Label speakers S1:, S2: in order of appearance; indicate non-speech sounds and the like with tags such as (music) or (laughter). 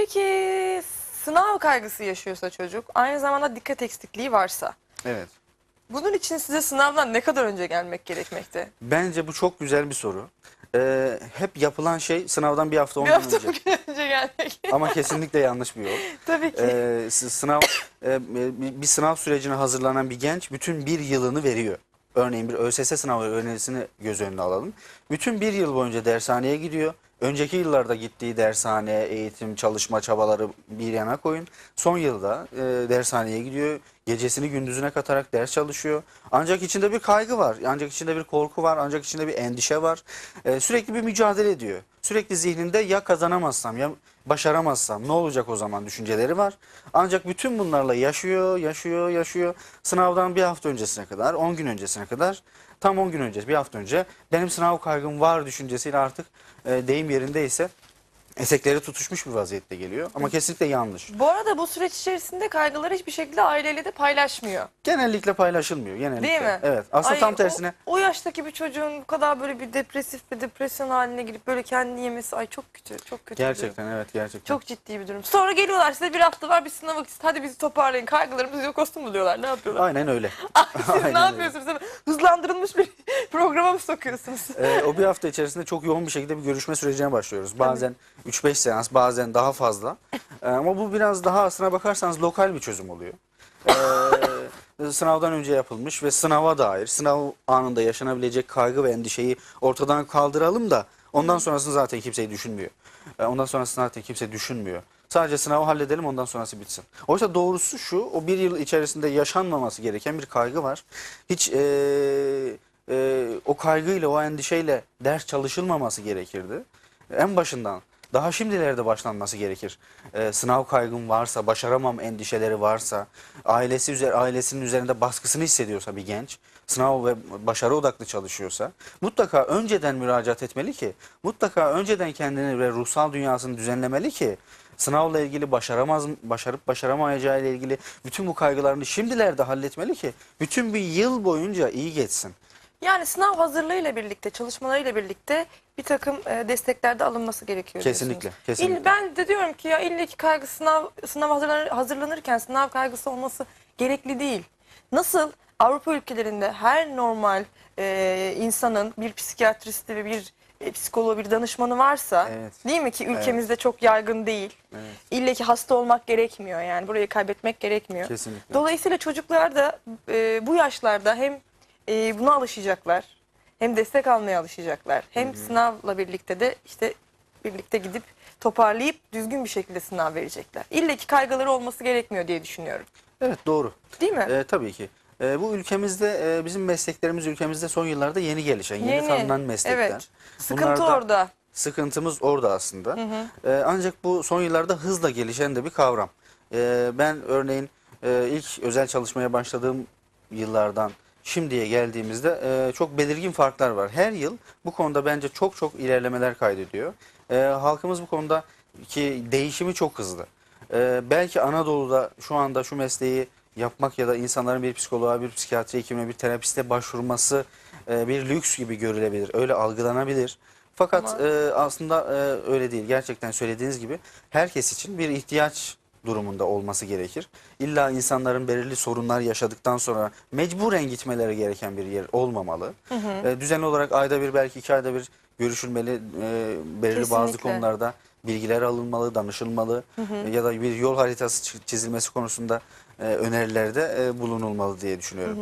S1: Peki sınav kaygısı yaşıyorsa çocuk, aynı zamanda dikkat eksikliği varsa,
S2: Evet.
S1: bunun için size sınavdan ne kadar önce gelmek gerekmekte?
S2: Bence bu çok güzel bir soru. Ee, hep yapılan şey sınavdan bir hafta on
S1: Bir
S2: gün
S1: hafta
S2: önce.
S1: bugün önce gelmek.
S2: Ama kesinlikle yanlış bir yol. (laughs)
S1: Tabii ki.
S2: Ee, s- sınav e, bir bir sınav sürecine hazırlanan bir genç bütün bir yılını veriyor. Örneğin bir ÖSS sınavı öğrencisini göz önüne alalım. Bütün bir yıl boyunca dershaneye gidiyor. Önceki yıllarda gittiği dershane, eğitim, çalışma çabaları bir yana koyun. Son yılda e, dershaneye gidiyor. Gecesini gündüzüne katarak ders çalışıyor. Ancak içinde bir kaygı var. Ancak içinde bir korku var. Ancak içinde bir endişe var. E, sürekli bir mücadele ediyor. Sürekli zihninde ya kazanamazsam ya başaramazsam ne olacak o zaman düşünceleri var. Ancak bütün bunlarla yaşıyor, yaşıyor, yaşıyor. Sınavdan bir hafta öncesine kadar, 10 gün öncesine kadar, tam 10 gün önce, bir hafta önce benim sınav kaygım var düşüncesiyle artık e, deyim yerindeyse etekleri tutuşmuş bir vaziyette geliyor. Ama kesinlikle yanlış.
S1: Bu arada bu süreç içerisinde kaygıları hiçbir şekilde aileyle de paylaşmıyor.
S2: Genellikle paylaşılmıyor. Genellikle.
S1: Değil mi?
S2: Evet. Aslında
S1: Ay,
S2: tam
S1: o-
S2: tersine
S1: O, yaştaki bir çocuğun bu kadar böyle bir depresif bir depresyon haline girip böyle kendini yemesi ay çok kötü, çok kötü. bir durum.
S2: gerçekten evet gerçekten.
S1: Çok ciddi bir durum. Sonra geliyorlar size bir hafta var bir sınav vakit. Hadi bizi toparlayın. Kaygılarımız yok olsun mu diyorlar. Ne yapıyorlar?
S2: Aynen öyle. (laughs)
S1: Siz
S2: Aynen
S1: ne
S2: öyle.
S1: yapıyorsunuz? Hızlandırılmış bir (laughs) programa mı sokuyorsunuz?
S2: Ee, o bir hafta içerisinde çok yoğun bir şekilde bir görüşme sürecine başlıyoruz. Bazen 3-5 seans, bazen daha fazla. Ee, ama bu biraz daha aslına bakarsanız lokal bir çözüm oluyor. Ee, (laughs) sınavdan önce yapılmış ve sınava dair, sınav anında yaşanabilecek kaygı ve endişeyi ortadan kaldıralım da ondan sonrasını zaten kimseyi düşünmüyor. Ee, ondan sonrasını zaten kimse düşünmüyor. Sadece sınavı halledelim ondan sonrası bitsin. Oysa doğrusu şu, o bir yıl içerisinde yaşanmaması gereken bir kaygı var. Hiç eee, eee, o kaygıyla, o endişeyle ders çalışılmaması gerekirdi. En başından, daha şimdilerde başlanması gerekir. Eee, sınav kaygım varsa, başaramam endişeleri varsa, ailesi üzer, ailesinin üzerinde baskısını hissediyorsa bir genç, sınav ve başarı odaklı çalışıyorsa mutlaka önceden müracaat etmeli ki, mutlaka önceden kendini ve ruhsal dünyasını düzenlemeli ki sınavla ilgili başaramaz başarıp başaramayacağı ile ilgili bütün bu kaygılarını şimdilerde halletmeli ki bütün bir yıl boyunca iyi geçsin.
S1: Yani sınav hazırlığıyla birlikte, çalışmalarıyla birlikte bir takım e, desteklerde alınması gerekiyor
S2: Kesinlikle,
S1: diyorsunuz.
S2: kesinlikle.
S1: İl- ben de diyorum ki ya illa ki kaygı sınav sınav hazırlanır, hazırlanırken sınav kaygısı olması gerekli değil. Nasıl Avrupa ülkelerinde her normal e, insanın bir psikiyatristi ve bir e, psikoloğu bir danışmanı varsa
S2: Evet.
S1: değil mi ki ülkemizde çok yaygın değil.
S2: Evet.
S1: İlle ki hasta olmak gerekmiyor yani burayı kaybetmek gerekmiyor.
S2: Kesinlikle.
S1: Dolayısıyla çocuklar da e, bu yaşlarda hem e, buna alışacaklar hem destek almaya alışacaklar. Hem sınavla birlikte de işte birlikte gidip toparlayıp düzgün bir şekilde sınav verecekler. İlle ki kaygıları olması gerekmiyor diye düşünüyorum.
S2: Evet doğru.
S1: Değil mi?
S2: Ee, tabii ki. Ee, bu ülkemizde e, bizim mesleklerimiz ülkemizde son yıllarda yeni gelişen, yeni,
S1: Yeni,
S2: tanınan meslekler.
S1: evet. Sıkıntı
S2: Bunlarda-
S1: orada.
S2: Sıkıntımız orada aslında. Ee, ancak bu son yıllarda hızla gelişen de bir kavram. Ee, ben örneğin e, ilk özel çalışmaya başladığım yıllardan şimdiye geldiğimizde e, çok belirgin farklar var. Her yıl bu konuda bence çok çok ilerlemeler kaydediyor. Ee, halkımız bu konuda ki değişimi çok hızlı. Ee, belki Anadolu'da şu anda şu mesleği yapmak ya da insanların bir psikoloğa, bir psikiyatri hekimine, bir terapiste başvurması e, bir lüks gibi görülebilir. Öyle algılanabilir. Fakat
S1: Ama-
S2: e, aslında e, öyle değil. Gerçekten söylediğiniz gibi herkes için bir ihtiyaç durumunda olması gerekir. İlla insanların belirli sorunlar yaşadıktan sonra mecburen gitmeleri gereken bir yer olmamalı. E, düzenli olarak ayda bir belki iki ayda bir görüşülmeli. E, belirli bazı
S1: Kesinlikle.
S2: konularda bilgiler alınmalı, danışılmalı E, ya da bir yol haritası çi- çizilmesi konusunda e, önerilerde e, bulunulmalı diye düşünüyorum.